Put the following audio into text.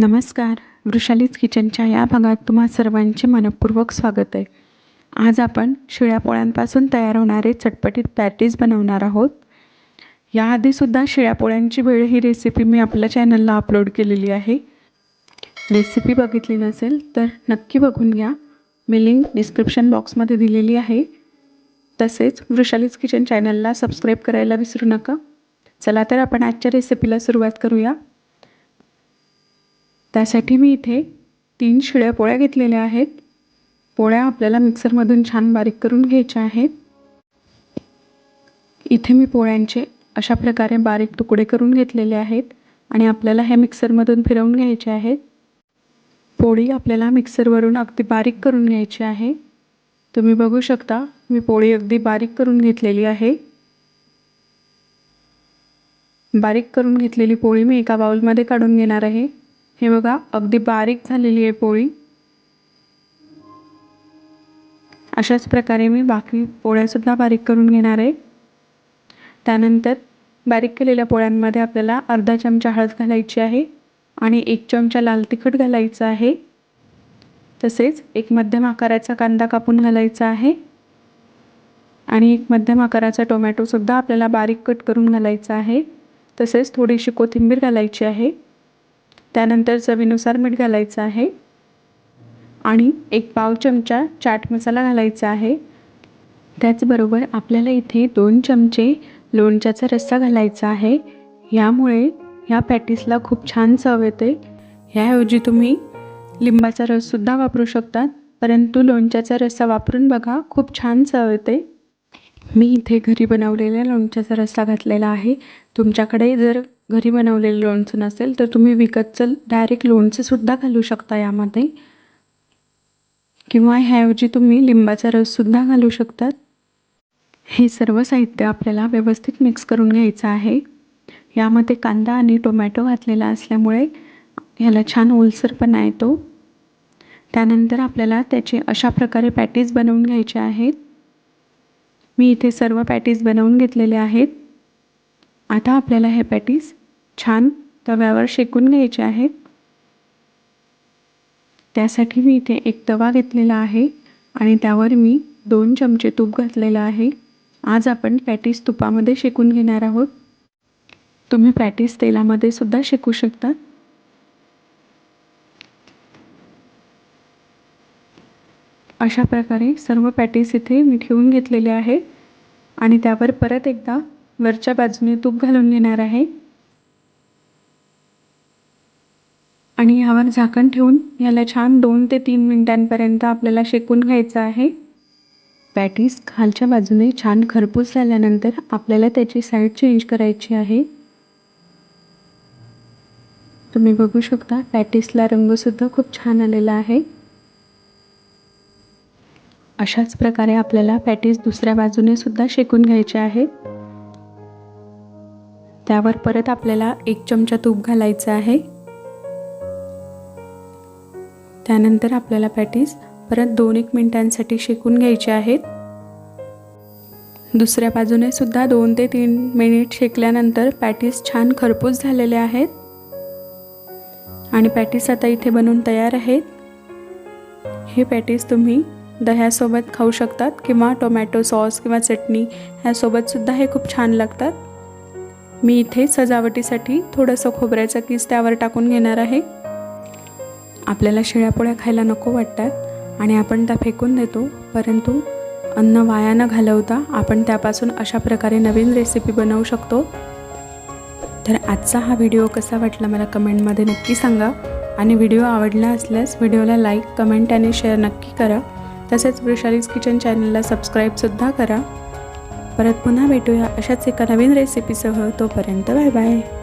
नमस्कार. वृषालीज किचनच्या या भागात तुम्हा सर्वांचे मनपूर्वक स्वागत आहे. आज आपण शिळ्या पोळ्यांपासून तयार होणारे चटपटीत पॅटीज बनवणार आहोत. याआधीसुद्धा शिळ्या पोळ्यांची वेळ ही रेसिपी मी आपल्या चॅनलला अपलोड केलेली आहे. रेसिपी बघितली नसेल तर नक्की बघून घ्या. मी लिंक डिस्क्रिप्शन बॉक्समध्ये दिलेली आहे. तसेच वृषालीज किचन चॅनलला सबस्क्राईब करायला विसरू नका. चला तर आपण आजच्या रेसिपीला सुरुवात करूया. त्यासाठी मी इथे तीन शिळ्या पोळ्या घेतलेल्या आहेत. पोळ्या आपल्याला मिक्सरमधून छान बारीक करून घ्यायच्या आहेत. इथे मी पोळ्यांचे अशा प्रकारे बारीक तुकडे करून घेतलेले आहेत आणि आपल्याला हे मिक्सरमधून फिरवून घ्यायचे आहेत. पोळी आपल्याला मिक्सरवरून अगदी बारीक करून घ्यायची आहे. तुम्ही बघू शकता मी पोळी अगदी बारीक करून घेतलेली आहे. बारीक करून घेतलेली पोळी मी एका बाउलमध्ये काढून घेणार आहे. हे बघा अगदी बारीक झालेली आहे पोळी. अशाच प्रकारे मी बाकी पोळ्यासुद्धा बारीक करून घेणार आहे. त्यानंतर बारीक केलेल्या पोळ्यांमध्ये आपल्याला अर्धा चमचा हळद घालायची आहे आणि एक चमचा लाल तिखट घालायचं आहे. तसेच एक मध्यम आकाराचा कांदा कापून घालायचा आहे. आणि एक मध्यम आकाराचा टोमॅटोसुद्धा आपल्याला बारीक कट करून घालायचा आहे. तसेच थोडीशी कोथिंबीर घालायची आहे. त्यानंतर चवीनुसार मीठ घालायचं आहे. आणि एक पाव चमचा चाट मसाला घालायचा आहे. त्याचबरोबर आपल्याला इथे दोन चमचे लोणच्याचा रस्सा घालायचा आहे. यामुळे ह्या पॅटीसला खूप छान चव येते. ह्याऐवजी तुम्ही लिंबाचा रससुद्धा वापरू शकतात परंतु लोणच्याचा रस्सा वापरून बघा खूप छान चव येते. मी इथे घरी बनवलेल्या लोणच्याचा रस्सा घातलेला आहे. तुमच्याकडे जर घरी बनवलेलं लोणचं नसेल तर तुम्ही विकतचं डायरेक्ट लोणचंसुद्धा घालू शकता यामध्ये. किंवा ह्याऐवजी तुम्ही लिंबाचा रससुद्धा घालू शकतात. हे सर्व साहित्य आपल्याला व्यवस्थित मिक्स करून घ्यायचं आहे. यामध्ये कांदा आणि टोमॅटो घातलेला असल्यामुळे ह्याला छान ओलसरपणा येतो त्यानंतर आपल्याला त्याचे अशा प्रकारे पॅटीज बनवून घ्यायचे आहेत. मी इथे सर्व पॅटीज बनवून घेतलेले आहेत. आता आपल्याला हे पॅटीज छान तव्यावर शेकून घ्यायचे आहेत त्यासाठी मी इथे एक तवा घेतलेला आहे आणि त्यावर मी दोन चमचे तूप घातलेलं आहे. आज आपण पॅटीस तुपामध्ये शेकून घेणार आहोत. तुम्ही पॅटीस तेलामध्ये सुद्धा शेकू शकता. अशा प्रकारे सर्व पॅटीस इथे मी ठेवून घेतलेले आहे आणि त्यावर परत एकदा वरच्या बाजूने तूप घालून घेणार आहे. आणि ह्यावर झाकण ठेवून याला छान दोन ते तीन मिनटांपर्यंत आपल्याला शेकून घ्यायचं आहे. पॅटीस खालच्या बाजूने छान खरपूस झाल्यानंतर आपल्याला त्याची साईड चेंज करायची आहे. तुम्ही बघू शकता पॅटीसला रंगसुद्धा खूप छान आलेला आहे. अशाच प्रकारे आपल्याला पॅटीस दुसऱ्या बाजूने सुद्धा शेकून घ्यायचे आहे. त्यावर परत आपल्याला एक चमचा तूप घालायचं आहे. त्यानंतर आपल्याला पॅटीस परत दोन एक मिनटांसाठी शेकून घ्यायचे आहेत. दुसऱ्या बाजूने सुद्धा दोन ते तीन मिनिट शेकल्यानंतर पॅटीस छान खरपूस झालेले आहेत. आणि पॅटीस आता इथे बनवून तयार आहेत. हे पॅटीस तुम्ही दह्यासोबत खाऊ शकतात किंवा टोमॅटो सॉस किंवा चटणी ह्यासोबतसुद्धा हे खूप छान लागतात. मी इथे सजावटीसाठी थोडंसं खोबऱ्याचा किस त्यावर टाकून घेणार आहे. आपल्याला शिळ्या पोळ्या खायला नको वाटतात आणि आपण त्या फेकून देतो परंतु अन्न वाया न घालवता आपण त्यापासून अशा प्रकारे नवीन रेसिपी बनवू शकतो. तर आजचा हा व्हिडिओ कसा वाटला मला कमेंटमध्ये नक्की सांगा. आणि व्हिडिओ आवडला असल्यास व्हिडिओला लाईक कमेंट आणि शेअर नक्की करा. तसेच वृषालीज किचन चॅनलला सबस्क्राईबसुद्धा करा. परत पुन्हा भेटूया अशाच एका नवीन रेसिपीसह तोपर्यंत बाय बाय